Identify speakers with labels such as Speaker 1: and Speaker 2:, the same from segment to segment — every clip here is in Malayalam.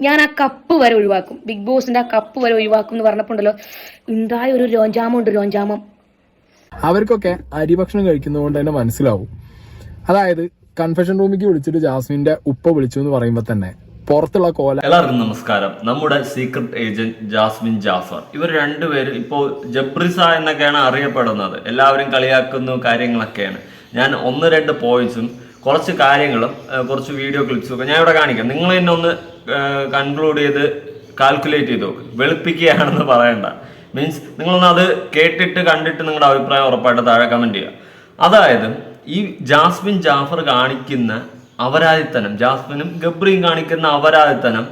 Speaker 1: ഞാൻ ആ കപ്പ് വരെ ഒഴിവാക്കും. ബിഗ് ബോസിന്റെ ആ കപ്പ് വരെ ഒഴിവാക്കും എന്ന് പറഞ്ഞപ്പോണ്ടല്ലോ ഉണ്ടായ ഒരു രോഞ്ചാമം ഉണ്ട് രോഞ്ചാമം.
Speaker 2: അവർക്കൊക്കെ അരിഭക്ഷണം കഴിക്കുന്നതുകൊണ്ട് തന്നെ മനസ്സിലാവും. അതായത് കൺഫെഷൻ റൂമിലേക്ക് വിളിച്ചിട്ട് ജാസ്മിന്റെ ഉപ്പ വിളിച്ചു എന്ന് പറയുമ്പോൾ തന്നെ പുറത്തുള്ള കോല
Speaker 3: എല്ലാവർക്കും നമസ്കാരം. നമ്മുടെ സീക്രട്ട് ഏജന്റ് ജാസ്മിൻ ജാഫർ. ഇവർ രണ്ടുപേരും ഇപ്പോ ജബ്രിസ എന്നൊക്കെയാണ് അറിയപ്പെടുന്നത്. എല്ലാവരും കളിയാക്കുന്ന കാര്യങ്ങളൊക്കെയാണ്. ഞാൻ ഒന്ന് രണ്ട് പോയിന്റ്സും കുറച്ച് കാര്യങ്ങളും കുറച്ച് വീഡിയോ ക്ലിപ്സും ഒക്കെ ഞാൻ ഇവിടെ കാണിക്കാം. നിങ്ങൾ തന്നെ ഒന്ന് കൺക്ലൂഡ് ചെയ്ത് കാൽക്കുലേറ്റ് ചെയ്ത്. നോക്ക് വെളുപ്പിക്കുകയാണെന്ന് പറയണ്ട. മീൻസ് നിങ്ങളൊന്ന് അത് കേട്ടിട്ട് കണ്ടിട്ട് നിങ്ങളുടെ അഭിപ്രായം ഉറപ്പായിട്ട് താഴെ കമന്റ് ചെയ്യുക. അതായത് ഈ ജാസ്മിൻ ജാഫർ കാണിക്കുന്ന അപരാധിത്തനം ജാസ്മിനും ഗബ്രിയും കാണിക്കുന്ന അപരാധിത്തനം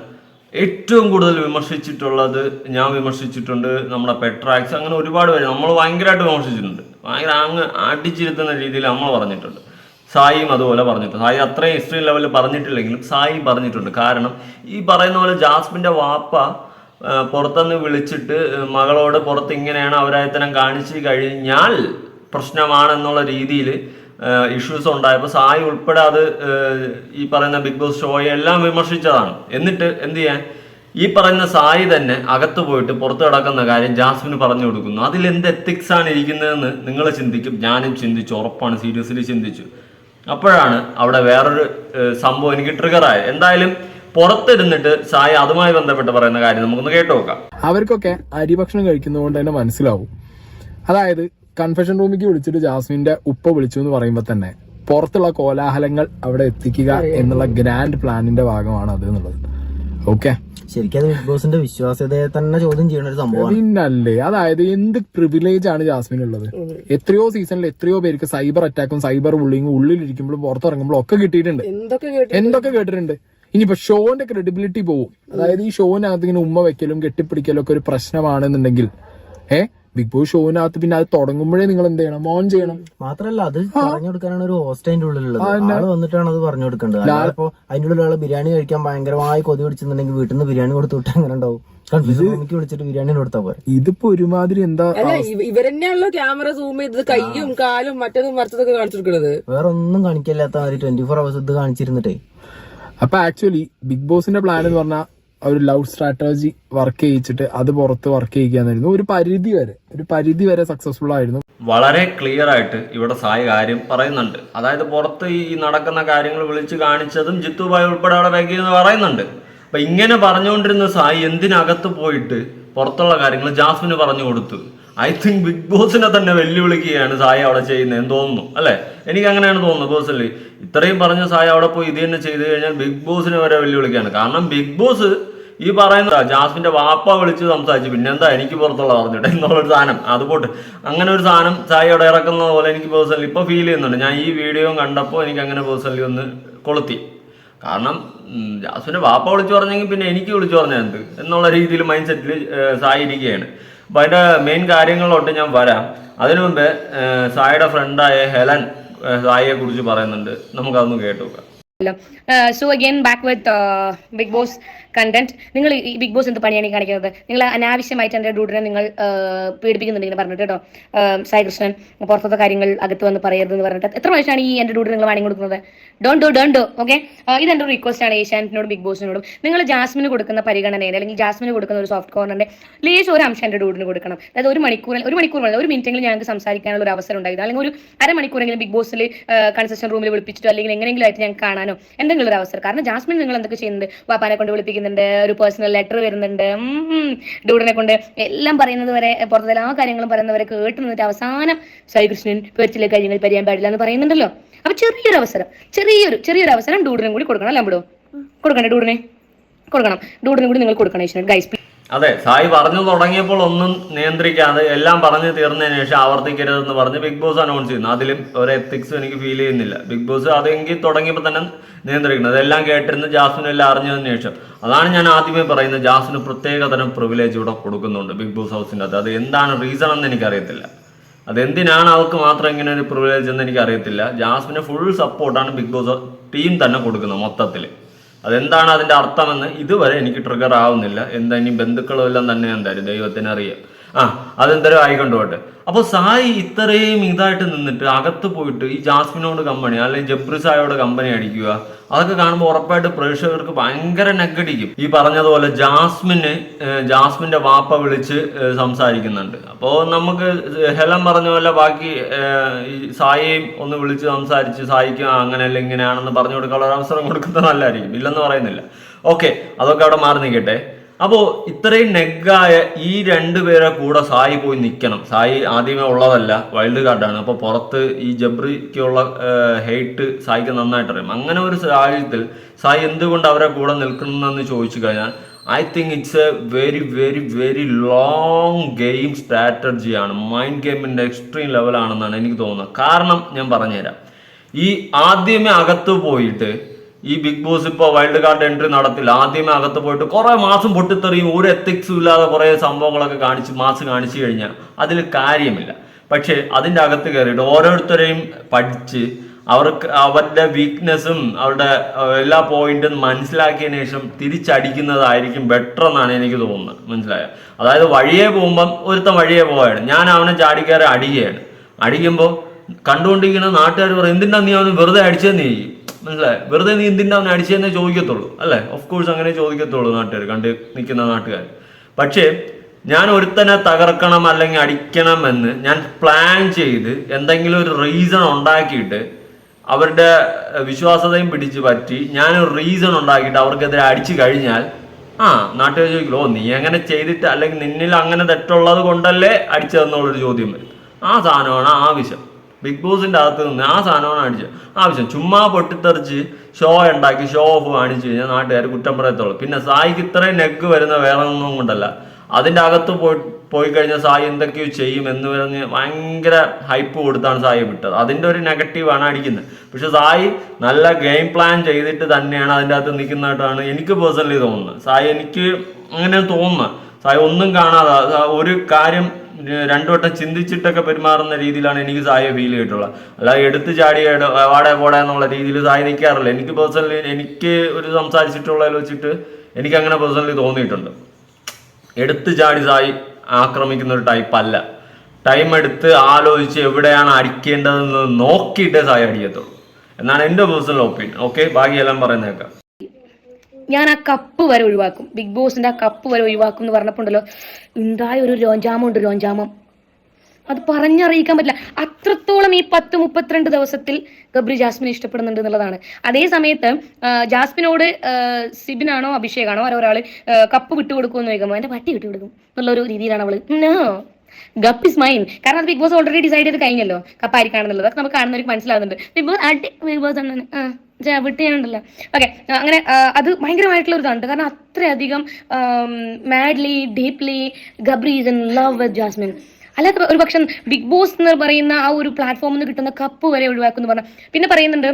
Speaker 3: ഏറ്റവും കൂടുതൽ വിമർശിച്ചിട്ടുള്ളത് ഞാൻ വിമർശിച്ചിട്ടുണ്ട് നമ്മുടെ പെട്രാക്സ് അങ്ങനെ ഒരുപാട് പേര് നമ്മൾ ഭയങ്കരമായിട്ട് വിമർശിച്ചിട്ടുണ്ട്. ഭയങ്കര അങ്ങ് അടിച്ചിരുത്തുന്ന രീതിയിൽ നമ്മൾ പറഞ്ഞിട്ടുണ്ട്. സായിയും അതുപോലെ പറഞ്ഞിട്ടുണ്ട്. സായി അത്രയും ഹിസ്റ്ററി ലെവലിൽ പറഞ്ഞിട്ടില്ലെങ്കിലും സായി പറഞ്ഞിട്ടുണ്ട്. കാരണം ഈ പറയുന്ന പോലെ ജാസ്മിന്റെ വാപ്പ പുറത്തുനിന്ന് വിളിച്ചിട്ട് മകളോട് പുറത്ത് ഇങ്ങനെയാണ് അവരായത്തനം കാണിച്ചു കഴിഞ്ഞാൽ പ്രശ്നമാണെന്നുള്ള രീതിയിൽ ഇഷ്യൂസ് ഉണ്ടായപ്പോൾ സായി ഉൾപ്പെടെ അത് ഈ പറയുന്ന ബിഗ് ബോസ് ഷോയെ എല്ലാം വിമർശിച്ചതാണ്. എന്നിട്ട് എന്ത് ചെയ്യാൻ? ഈ പറയുന്ന സായി തന്നെ അകത്ത് പോയിട്ട് പുറത്ത് കിടക്കുന്ന കാര്യം ജാസ്മിന് പറഞ്ഞു കൊടുക്കുന്നു. അതിൽ എന്ത് എത്തിക്സ് ആണ് ഇരിക്കുന്നതെന്ന് നിങ്ങൾ ചിന്തിക്കും. ഞാനും ചിന്തിച്ചു ഉറപ്പാണ് സീരിയസ്ലി ചിന്തിച്ചു. അപ്പോഴാണ് അവിടെ വേറൊരു സംഭവം എനിക്ക് ട്രിഗറായത് എന്തായാലും പുറത്തിരുന്നിട്ട് സായി അതുമായി ബന്ധപ്പെട്ട് പറയുന്ന കാര്യം നമുക്കൊന്ന് കേട്ടു നോക്കാം.
Speaker 2: അവർക്കൊക്കെ അരിഭക്ഷണം കഴിക്കുന്നതുകൊണ്ട് തന്നെ മനസ്സിലാവും. അതായത് കൺഫെഷൻ റൂമിലേക്ക് വിളിച്ചിട്ട് ജാസ്മിന്റെ ഉപ്പ വിളിച്ചു എന്ന് പറയുമ്പോൾ തന്നെ പുറത്തുള്ള കോലാഹലങ്ങൾ അവിടെ എത്തിക്കുക എന്നുള്ള ഗ്രാൻഡ് പ്ലാനിന്റെ ഭാഗമാണ് അത് എന്നുള്ളത്. ഓക്കെ
Speaker 4: ശരിക്കും അത് ബിഗ് ബോസിന്റെ വിശ്വാസ്യതയെ തന്നെ ചോദ്യം ചെയ്യുന്ന ഒരു സംഭവമാണ്.
Speaker 2: പിന്നല്ലേ അതായത് എന്ത് പ്രിവിലേജ് ആണ് ജാസ്മിൻ ഉള്ളത്? എത്രയോ സീസണിൽ എത്രയോ പേർക്ക് സൈബർ അറ്റാക്കും സൈബർ ബുള്ളിങ്ങും ഉള്ളിലിരിക്കുമ്പോഴും പുറത്തിറങ്ങുമ്പോൾ ഒക്കെ കിട്ടിയിട്ടുണ്ട്. എന്തൊക്കെ കേട്ടിട്ടുണ്ട്? ഇനിയിപ്പോ ഷോന്റെ ക്രെഡിബിലിറ്റി പോവും. അതായത് ഈ ഷോനകത്ത് ഇങ്ങനെ ഉമ്മ വെക്കലും കെട്ടിപ്പിടിക്കലും ഒക്കെ ഒരു പ്രശ്നമാണെന്നുണ്ടെങ്കിൽ ഏ? ബിഗ് ബോസ് ഷോവിനകത്ത് പിന്നെ അത് തുടങ്ങുമ്പോഴേ നിങ്ങൾ എന്ത് ചെയ്യണം. ഓൺ ചെയ്യണം
Speaker 4: മാത്രല്ല അത് പറഞ്ഞു കൊടുക്കാനാണ് ഒരു ഹോസ്റ്റൈന്റെ അതിന്റെ ഉള്ളിലുള്ളത്. ആൾ വന്നിട്ടാണ് അത് പറഞ്ഞു കൊടുക്കേണ്ടത് അപ്പോ അതിന്റെ അതിന്റെ ഉള്ളിൽ ആൾ ബിരിയാണി കഴിക്കാൻ ഭയങ്കരമായി കൊതി പിടിച്ചിട്ടുണ്ടെങ്കിൽ വീട്ടിൽ നിന്ന് ബിരിയാണി കൊടുത്തു വിട്ടാൽ അങ്ങനെ ഉണ്ടാവും? എനിക്ക് വിളിച്ചിട്ട് ബിരിയാണി കൊടുത്താ പോരെ.
Speaker 2: ഇതിപ്പോ ഒരുമാതിരി എന്താ
Speaker 5: ഇവരെന്നെയാണല്ലോ ക്യാമറ സൂം ചെയ്തത് കയ്യും കാലും മറ്റതും മറിച്ചതൊക്കെ കാണിച്ചു
Speaker 4: വേറെ ഒന്നും കാണിക്കില്ലാത്ത മാതിരി ട്വന്റി ഫോർ അവേഴ്സ് ഇത് കാണിച്ചിരുന്നിട്ടേ.
Speaker 2: അപ്പൊ ആക്ച്വലി ബിഗ് ബോസിന്റെ പ്ലാൻ എന്ന് പറഞ്ഞാൽ ഒരു ലവ് സ്ട്രാറ്റജി വർക്ക് ചെയ്യിച്ചിട്ട് അത് പുറത്ത് വർക്ക് ചെയ്യുകയെന്നായിരുന്നു ഒരു പരിധി വരെ ഒരു പരിധി വരെ സക്സസ്ഫുൾ ആയിരുന്നു.
Speaker 3: വളരെ ക്ലിയർ ആയിട്ട് ഇവിടെ സായി കാര്യം പറയുന്നുണ്ട്. അതായത് പുറത്ത് ഈ നടക്കുന്ന കാര്യങ്ങൾ വിളിച്ച് കാണിച്ചതും ജിത്തുബായി ഉൾപ്പെടെ അവിടെ ബാക്കി എന്ന് പറയുന്നുണ്ട്. അപ്പൊ ഇങ്ങനെ പറഞ്ഞുകൊണ്ടിരുന്ന സായി എന്തിനകത്ത് പോയിട്ട് പുറത്തുള്ള കാര്യങ്ങൾ ജാസ്മിന് പറഞ്ഞു കൊടുത്തു? ഐ തിങ്ക് ബിഗ് ബോസിനെ തന്നെ വെല്ലുവിളിക്കുകയാണ് സായ അവിടെ ചെയ്യുന്നത് എന്ന് തോന്നുന്നു അല്ലെ? എനിക്ക് അങ്ങനെയാണ് തോന്നുന്നത് പേഴ്സണലി ഇത്രയും പറഞ്ഞ സായ അവിടെ പോയി ഇത് തന്നെ ചെയ്തു കഴിഞ്ഞാൽ ബിഗ് ബോസിനെ വരെ വെല്ലുവിളിക്കുകയാണ്. കാരണം ബിഗ് ബോസ് ഈ പറയുന്ന ജാസ്മിന്റെ വാപ്പ വിളിച്ച് സംസാരിച്ചു പിന്നെന്താ എനിക്ക് പുറത്തുള്ള പറഞ്ഞിട്ട് എന്നുള്ളൊരു സാധനം. അത് പോട്ട്. അങ്ങനെ ഒരു സാധനം ചായ അവിടെ ഇറക്കുന്നത് പോലെ എനിക്ക് പേഴ്സണലി ഇപ്പൊ ഫീൽ ചെയ്യുന്നുണ്ട്. ഞാൻ ഈ വീഡിയോ കണ്ടപ്പോൾ എനിക്ക് അങ്ങനെ പേഴ്സണലി ഒന്ന് കൊളുത്തി. കാരണം ജാസ്മിന്റെ വാപ്പ വിളിച്ചു പറഞ്ഞെങ്കിൽ പിന്നെ എനിക്ക് വിളിച്ചു പറഞ്ഞാൽ എന്ത്? എന്നുള്ള രീതിയിൽ മൈൻഡ് സെറ്റിൽ സായി ഇരിക്കുകയാണ് അപ്പൊ അതിന്റെ മെയിൻ കാര്യങ്ങളിലോട്ട് ഞാൻ വരാം. അതിനു മുമ്പേ സായിയുടെ ഫ്രണ്ടായ ഹെലൻ സായിയെ കുറിച്ച് പറയുന്നുണ്ട്. നമുക്കതൊന്ന് കേട്ടു
Speaker 1: so again back with Bigg Boss content നിങ്ങൾ ഈ ബിഗ് ബോസ് എന്ത് പണിയാണ് കാണിക്കുന്നത്? നിങ്ങൾ അനാവശ്യമായിട്ട് എന്റെ ഡൂഡിനെ നിങ്ങൾ പീഡിപ്പിക്കുന്നുണ്ട് ഇങ്ങനെ പറഞ്ഞിട്ട് കേട്ടോ. സായികൃഷ്ണൻ സായി കൃഷ്ണൻ പുറത്തത്തെ കാര്യങ്ങൾ അകത്ത് വന്ന് പറയരുതെന്ന് പറഞ്ഞിട്ട് എത്ര പ്രാവശ്യമാണ് ഈ എന്റെ ഡൂഡിന് നിങ്ങൾ വാങ്ങി കൊടുക്കുന്നത്? ഡോൺ ഡോ ഡോൺ ഡോ ഓക്കെ ഇതെന്റെ ഒരു റിക്വസ്റ്റ് ആണ് ഏഷ്യാനെറ്റിനോടും ബിഗ് ബോസിനോടും നിങ്ങൾ ജാസ്മിന് കൊടുക്കുന്ന പരിഗണനയിൽ അല്ലെങ്കിൽ ജാസ്മിന് കൊടുക്കുന്ന ഒരു സോഫ്റ്റ് കോർണറിന്റെ ലേശം ഒരു അംശം എന്റെ ഡൂഡിന് കൊടുക്കണം. അതായത് ഒരു മണിക്കൂർ ഒരു മണിക്കൂർ ഒരു മിനിറ്റെങ്കിലും ഞങ്ങൾക്ക് സംസാരിക്കാനുള്ള ഒരു അവസരം ഉണ്ടായിരുന്നു. അല്ലെങ്കിൽ ഒരു അരമണിക്കൂറെങ്കിലും ബിഗ് ബോസിൽ കൺസെഷൻ റൂമിൽ വിളിപ്പിച്ചിട്ടോ അല്ലെങ്കിൽ എങ്ങനെയെങ്കിലും ആയിട്ട് ഞങ്ങൾക്ക് കാണാനോ എന്തെങ്കിലും ഒരു അവസരം. കാരണം ജാസ്മിൻ നിങ്ങൾ എന്തൊക്കെ ചെയ്യുന്നത് വാപ്പാനെ കൊണ്ട് വിളിപ്പിക്കുന്നുണ്ട് ഒരു പേഴ്സണൽ ലെറ്റർ വരുന്നുണ്ട്. ഡൂഡിനെ കൊണ്ട് എല്ലാം പറയുന്നത് വരെ പുറത്തെ എല്ലാ കാര്യങ്ങളും പറയുന്നവരെ കേട്ട് നിന്നിട്ട് അവസാനം ശ്രീകൃഷ്ണൻ പേർച്ചിലെ കാര്യങ്ങൾ പരിയാൻ പാടില്ല എന്ന് പറയുന്നുണ്ടല്ലോ. അപ്പൊ ചെറിയൊരു അവസരം ചെറിയൊരു ചെറിയൊരു അവസരം ഡൂഡിനും കൂടി കൊടുക്കണം. അല്ല അമ്പിടോ? കൊടുക്കണ്ടേ ഡൂഡിനെ? കൊടുക്കണം. ഡൂഡിനും കൂടി നിങ്ങൾ കൊടുക്കണം ഗൈസ്
Speaker 3: അതെ സായി പറഞ്ഞു തുടങ്ങിയപ്പോൾ ഒന്നും നിയന്ത്രിക്കാതെ എല്ലാം പറഞ്ഞു തീർന്നതിന് ശേഷം ആവർത്തിക്കരുതെന്ന് പറഞ്ഞ് ബിഗ് ബോസ് അനൗൺസ് ചെയ്യുന്നു. അതിലും ഒരു എത്തിക്സ് എനിക്ക് ഫീൽ ചെയ്യുന്നില്ല. ബിഗ് ബോസ് അതെങ്കിൽ തുടങ്ങിയപ്പോൾ തന്നെ നിയന്ത്രിക്കുന്നത് അതെല്ലാം കേട്ടിരുന്ന് ജാസ്മിനും എല്ലാം അറിഞ്ഞതിന് ശേഷം. അതാണ് ഞാൻ ആദ്യമേ പറയുന്നത്. ജാസ്മിന് പ്രത്യേക തരം പ്രിവിലേജ് ഇവിടെ കൊടുക്കുന്നുണ്ട് ബിഗ് ബോസ് ഹൗസിന്റെ അത് അത് എന്താണ് റീസൺ എന്ന് എനിക്കറിയത്തില്ല. അതെന്തിനാണ് അവർക്ക് മാത്രം ഇങ്ങനെ ഒരു പ്രിവിലേജ് എന്ന് എനിക്കറിയത്തില്ല. ജാസ്മിന് ഫുൾ സപ്പോർട്ടാണ് ബിഗ് ബോസ് ടീം തന്നെ കൊടുക്കുന്നത് മൊത്തത്തിൽ അതെന്താണ് അതിന്റെ അർത്ഥമെന്ന് ഇതുവരെ എനിക്ക് ട്രിഗർ ആവുന്നില്ല. എന്താ ഇനി ബന്ധുക്കളും എല്ലാം തന്നെ എന്തായാലും ദൈവത്തിന് അറിയാം ആ അതെന്തരം ആയിക്കൊണ്ട് പോട്ടെ. അപ്പൊ സായി ഇത്രയും ഇതായിട്ട് നിന്നിട്ട് അകത്ത് പോയിട്ട് ഈ ജാസ്മിനോട് കമ്പനി അല്ലെങ്കിൽ ജബ്രിസായോട് കമ്പനി അടിക്കുക അതൊക്കെ കാണുമ്പോൾ ഉറപ്പായിട്ട് പ്രേക്ഷകർക്ക് ഭയങ്കര നെഗടിക്കും. ഈ പറഞ്ഞതുപോലെ ജാസ്മിന് ജാസ്മിന്റെ വാപ്പ വിളിച്ച് സംസാരിക്കുന്നുണ്ട്. അപ്പോൾ നമുക്ക് ഹെലം പറഞ്ഞ പോലെ ബാക്കി ഈ സായേയും ഒന്ന് വിളിച്ച് സംസാരിച്ച് സായിക്ക് അങ്ങനെയല്ല ഇങ്ങനെയാണെന്ന് പറഞ്ഞു കൊടുക്കാനുള്ള അവസരം കൊടുക്കുന്നത് നല്ലതായിരിക്കും. ഇല്ലെന്ന് പറയുന്നില്ല. ഓക്കെ അതൊക്കെ അവിടെ മാറി നിൽക്കട്ടെ. അപ്പോ ഇത്രയും നെഗായ ഈ രണ്ടുപേരെ കൂടെ സായി പോയി നിൽക്കണം സായി ആദ്യമേ ഉള്ളതല്ല വൈൽഡ് കാർഡാണ് അപ്പോൾ പുറത്ത് ഈ ജബ്രിക്കുള്ള ഹെയ്റ്റ് സായിക്ക് നന്നായിട്ട് അറിയാം. അങ്ങനെ ഒരു സാഹചര്യത്തിൽ സായി എന്തുകൊണ്ട് അവരെ കൂടെ നിൽക്കണമെന്ന് ചോദിച്ചു കഴിഞ്ഞാൽ I think it's a very very very long game സ്ട്രാറ്റജിയാണ് mind ഗെയിമിന്റെ എക്സ്ട്രീം ലെവലാണെന്നാണ് എനിക്ക് തോന്നുന്നത്. കാരണം ഞാൻ പറഞ്ഞുതരാം. ഈ ആദ്യമേ അകത്ത് പോയിട്ട് ഈ ബിഗ് ബോസ് ഇപ്പോൾ വൈൽഡ് കാർഡ് എൻട്രി നടത്തില്ല. ആദ്യമേ അകത്ത് പോയിട്ട് കുറേ മാസം പൊട്ടിത്തെറിയും ഒരു എത്തിക്സും ഇല്ലാതെ കുറേ സംഭവങ്ങളൊക്കെ കാണിച്ച് മാസ് കാണിച്ചു കഴിഞ്ഞാൽ അതിൽ കാര്യമില്ല. പക്ഷേ അതിന്റെ അകത്ത് കയറിയിട്ട് ഓരോരുത്തരെയും പഠിച്ച് അവർക്ക് അവരുടെ വീക്ക്നെസ്സും അവരുടെ എല്ലാ പോയിന്റും മനസ്സിലാക്കിയതിന് ശേഷം തിരിച്ചടിക്കുന്നതായിരിക്കും ബെറ്റർ എന്നാണ് എനിക്ക് തോന്നുന്നത്. മനസ്സിലായോ? അതായത് വഴിയെ പോകുമ്പം ഒരുത്തൻ വഴിയെ പോവാണ്. ഞാൻ അവനെ ചാടിക്കയറി അടിക്കുകയാണ്. അടിക്കുമ്പോൾ കണ്ടുകൊണ്ടിരിക്കുന്ന നാട്ടുകാർ പറയും എന്തിനാ നീ അവന് വെറുതെ അടിച്ചതെന്ന് നീ മനസ്സിലായോ? വെറുതെ നീ എന്തിനാ അവനെ അടിച്ചതെന്നേ ചോദിക്കത്തുള്ളൂ അല്ലേ? ഓഫ് കോഴ്സ് അങ്ങനെ ചോദിക്കത്തുള്ളൂ നാട്ടുകാർ കണ്ട് നിൽക്കുന്ന നാട്ടുകാർ പക്ഷേ ഞാൻ ഒരുത്തനെ തകർക്കണം അല്ലെങ്കിൽ അടിക്കണം എന്ന് ഞാൻ പ്ലാൻ ചെയ്ത് എന്തെങ്കിലും ഒരു റീസൺ ഉണ്ടാക്കിയിട്ട് അവരുടെ വിശ്വാസതയും പിടിച്ച് പറ്റി ഞാനൊരു റീസൺ ഉണ്ടാക്കിയിട്ട് അവർക്കെതിരെ അടിച്ചു കഴിഞ്ഞാൽ ആ നാട്ടുകാർ ചോദിക്കില്ല ഓ നീ അങ്ങനെ ചെയ്തിട്ട് അല്ലെങ്കിൽ നിന്നിൽ അങ്ങനെ തെറ്റുള്ളത് കൊണ്ടല്ലേ അടിച്ചതെന്നുള്ളൊരു ചോദ്യം വരും. ആ സാധനമാണ് ആവശ്യം. ബിഗ് ബോസിന്റെ അകത്ത് നിന്ന് ആ സാധനമാണ് അടിച്ചത് ആവശ്യം ചുമ്മാ പൊട്ടിത്തെറിച്ച് ഷോ ഉണ്ടാക്കി ഷോ ഓഫ് കാണിച്ചു കഴിഞ്ഞാൽ നാട്ടുകാർ കുറ്റം പറയത്തുള്ളൂ. പിന്നെ സായിക്ക് ഇത്രയും നെഗ് വരുന്ന വേറെ ഒന്നും കൊണ്ടല്ല. അതിന്റെ അകത്ത് പോയി പോയി കഴിഞ്ഞാൽ സായി എന്തൊക്കെയോ ചെയ്യും എന്ന് പറഞ്ഞ് ഭയങ്കര ഹൈപ്പ് കൊടുത്താണ് സായി വിട്ടത്. അതിന്റെ ഒരു നെഗറ്റീവാണ് അടിക്കുന്നത്. പക്ഷെ സായി നല്ല ഗെയിം പ്ലാൻ ചെയ്തിട്ട് തന്നെയാണ് അതിന്റെ അകത്ത് നിൽക്കുന്നതായിട്ടാണ് എനിക്ക് പേഴ്സണലി തോന്നുന്നത്. സായി എനിക്ക് അങ്ങനെ തോന്നുന്നത്. സായി ഒന്നും കാണാതെ ഒരു കാര്യം രണ്ടു വട്ടം ചിന്തിച്ചിട്ടൊക്കെ പെരുമാറുന്ന രീതിയിലാണ് എനിക്ക് സായ ഫീൽ ചെയ്തിട്ടുള്ളത്. അല്ലാതെ എടുത്ത് ചാടി വാടെ പോടെ എന്നുള്ള രീതിയിൽ സായി നിൽക്കാറില്ല. എനിക്ക് പേഴ്സണലി എനിക്ക് ഒരു സംസാരിച്ചിട്ടുള്ളതിൽ വെച്ചിട്ട് എനിക്ക് അങ്ങനെ പേഴ്സണലി തോന്നിയിട്ടുണ്ട്. എടുത്ത് ചാടി സായി ആക്രമിക്കുന്ന ഒരു ടൈപ്പ് അല്ല. ടൈം എടുത്ത് ആലോചിച്ച് എവിടെയാണ് അടിക്കേണ്ടതെന്ന് നോക്കിയിട്ടേ സായി അടിക്കത്തുള്ളൂ. എന്നാണ് എന്റെ പേഴ്സണൽ ഒപ്പീനിയൻ ഓക്കെ ബാക്കിയെല്ലാം പറയുന്നേക്കാം.
Speaker 1: ഞാൻ ആ കപ്പ് വരെ ഒഴിവാക്കും. ബിഗ് ബോസിന്റെ ആ കപ്പ് വരെ ഒഴിവാക്കും എന്ന് പറഞ്ഞപ്പോണ്ടല്ലോ ഉണ്ടായ ഒരു രോഞ്ചാമുണ്ട് രോഞ്ചാമം. അത് പറഞ്ഞറിയിക്കാൻ പറ്റില്ല. അത്രത്തോളം ഈ പത്ത് മുപ്പത്തിരണ്ട് ദിവസത്തിൽ ഗബ്രി ജാസ്മിനെ ഇഷ്ടപ്പെടുന്നുണ്ട് എന്നുള്ളതാണ്. അതേ സമയത്ത് ജാസ്മിനോട് സിബിനാണോ അഭിഷേകാണോ ഒരാൾ കപ്പ് വിട്ടുകൊടുക്കുമെന്ന് ചോദിക്കുമ്പോൾ എന്റെ പട്ടി വിട്ടുകൊടുക്കും എന്നുള്ള ഒരു രീതിയിലാണ് അവൾ. Cup is mine. കാരണം അത് ബിഗ് ബോസ് ഓൾറെഡി ഡിസൈഡ് ചെയ്ത് കഴിഞ്ഞല്ലോ കപ്പ് ആയിരിക്കാണെന്നുള്ളത്. അതൊക്കെ നമുക്ക് കാണുന്നവർക്ക് മനസ്സിലാവുന്നുണ്ട്. ബിഗ് ബോസ് ബിഗ് ബോസ് ആണ്. വിട്ടുകയാണല്ലോ ഓക്കെ അങ്ങനെ അത് ഭയങ്കരമായിട്ടുള്ള ഒരു ഇതാണ് കാരണം അത്രയധികം madly deeply Gabri in love with Jasmine അല്ലാത്ത ഒരു പക്ഷം ബിഗ് ബോസ് എന്ന് പറയുന്ന ആ ഒരു പ്ലാറ്റ്ഫോമിൽ നിന്ന് കിട്ടുന്ന കപ്പ് വരെ ഒഴിവാക്കുന്നു പറഞ്ഞാൽ പിന്നെ പറയുന്നുണ്ട്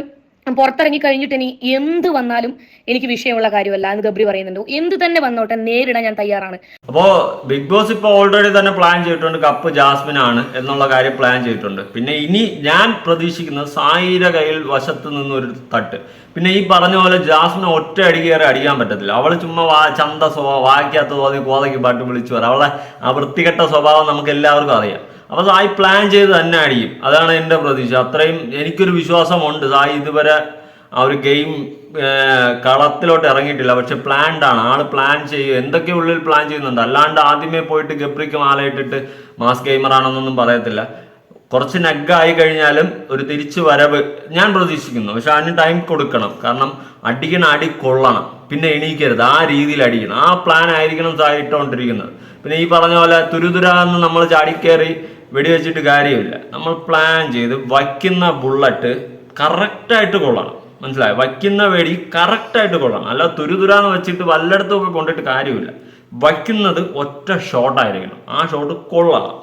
Speaker 1: പുറത്തിറങ്ങി കഴിഞ്ഞിട്ട് ഇനി എന്ത് വന്നാലും എനിക്ക് വിഷയമുള്ള കാര്യമല്ല എന്ന് ഗബ്രി പറയുന്നുണ്ട്. എന്ത് തന്നെ വന്നോട്ടെ നേരിടാൻ ഞാൻ തയ്യാറാണ്.
Speaker 3: അപ്പോ ബിഗ് ബോസ് ഇപ്പൊ ഓൾറെഡി തന്നെ പ്ലാൻ ചെയ്തിട്ടുണ്ട്. കപ്പ് ജാസ്മിൻ ആണ് എന്നുള്ള കാര്യം പ്ലാൻ ചെയ്തിട്ടുണ്ട്. പിന്നെ ഇനി ഞാൻ പ്രതീക്ഷിക്കുന്നത് സായിര കയ്യിൽ വശത്ത് നിന്ന് ഒരു തട്ട്. പിന്നെ ഈ പറഞ്ഞ പോലെ ജാസ്മിനെ ഒറ്റ അടി കയറി അടിക്കാൻ പറ്റത്തില്ല. അവൾ ചുമ്മാ വാ ചന്ത സ്വഭാവം വായിക്കാത്ത തോന്നി കോതയ്ക്ക് പാട്ട് വിളിച്ചു പറ അവളെ ആ വൃത്തികെട്ട സ്വഭാവം നമുക്ക് എല്ലാവർക്കും അറിയാം. അപ്പൊ സായി പ്ലാൻ ചെയ്ത് തന്നെ അടിയും. അതാണ് എന്റെ പ്രതീക്ഷ. അത്രയും എനിക്കൊരു വിശ്വാസമുണ്ട്. സായി ഇതുവരെ ആ ഒരു ഗെയിം കളത്തിലോട്ട് ഇറങ്ങിയിട്ടില്ല. പക്ഷെ പ്ലാൻഡ് ആണ്. ആൾ പ്ലാൻ ചെയ്യും. എന്തൊക്കെ ഉള്ളിൽ പ്ലാൻ ചെയ്യുന്നുണ്ട്? അല്ലാണ്ട് ആദ്യമേ പോയിട്ട് ഗബ്രിക്ക് മാലയിട്ടിട്ട് മാസ് ഗെയിമർ ആണെന്നൊന്നും പറയത്തില്ല. കുറച്ച് നഗ്ഗായി കഴിഞ്ഞാലും ഒരു തിരിച്ചു വരവ് ഞാൻ പ്രതീക്ഷിക്കുന്നു. പക്ഷെ അതിന് ടൈം കൊടുക്കണം. കാരണം അടിക്കണ അടി കൊള്ളണം. പിന്നെ എണീക്കരുത്. ആ രീതിയിൽ അടിക്കണം. ആ പ്ലാൻ ആയിരിക്കണം ഇട്ടുകൊണ്ടിരിക്കുന്നത്. പിന്നെ ഈ പറഞ്ഞ പോലെ തുരുതുരാന്ന് നമ്മൾ ചാടിക്കേറി വെടിവെച്ചിട്ട് കാര്യമില്ല. നമ്മൾ പ്ലാൻ ചെയ്ത് വയ്ക്കുന്ന ബുള്ളറ്റ് കറക്റ്റായിട്ട് കൊള്ളണം. മനസ്സിലായോ? വയ്ക്കുന്ന വെടി കറക്റ്റായിട്ട് കൊള്ളണം. അല്ല തുരുതുരാന്ന് വെച്ചിട്ട് വല്ലയിടത്തുമൊക്കെ കൊണ്ടിട്ട് കാര്യമില്ല. വയ്ക്കുന്നത് ഒറ്റ ഷോട്ടായിരിക്കണം ആ ഷോട്ട് കൊള്ളണം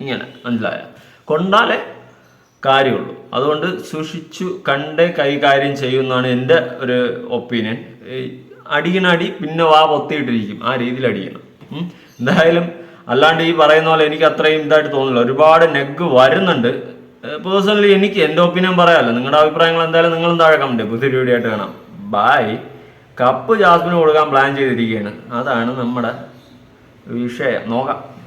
Speaker 3: ഇങ്ങനെ. മനസ്സിലായ? കൊണ്ടാലേ കാര്യമുള്ളൂ. അതുകൊണ്ട് സൂക്ഷിച്ചു കണ്ടേ കൈകാര്യം ചെയ്യുമെന്നാണ് എന്റെ ഒരു ഒപ്പീനിയൻ അടിക്കണടി പിന്നെ വാ പൊത്തിയിട്ടിരിക്കും. ആ രീതിയിൽ അടിക്കണം എന്തായാലും അല്ലാണ്ട് ഈ പറയുന്ന പോലെ എനിക്ക് അത്രയും ഇതായിട്ട് തോന്നുന്നില്ല. ഒരുപാട് നെഗ് വരുന്നുണ്ട്. പേഴ്സണലി എനിക്ക് എന്റെ ഒപ്പീനിയൻ പറയാമല്ലോ നിങ്ങളുടെ അഭിപ്രായങ്ങൾ എന്തായാലും നിങ്ങളും താഴെ കമന്റ് പുതിയൊരു വീഡിയോ ആയിട്ട് കാണാം. ബായ് കപ്പ് ജാസ്മിന് കൊടുക്കാൻ പ്ലാൻ ചെയ്തിരിക്കുകയാണ്. അതാണ് നമ്മുടെ വിഷയം. നോക്കാം.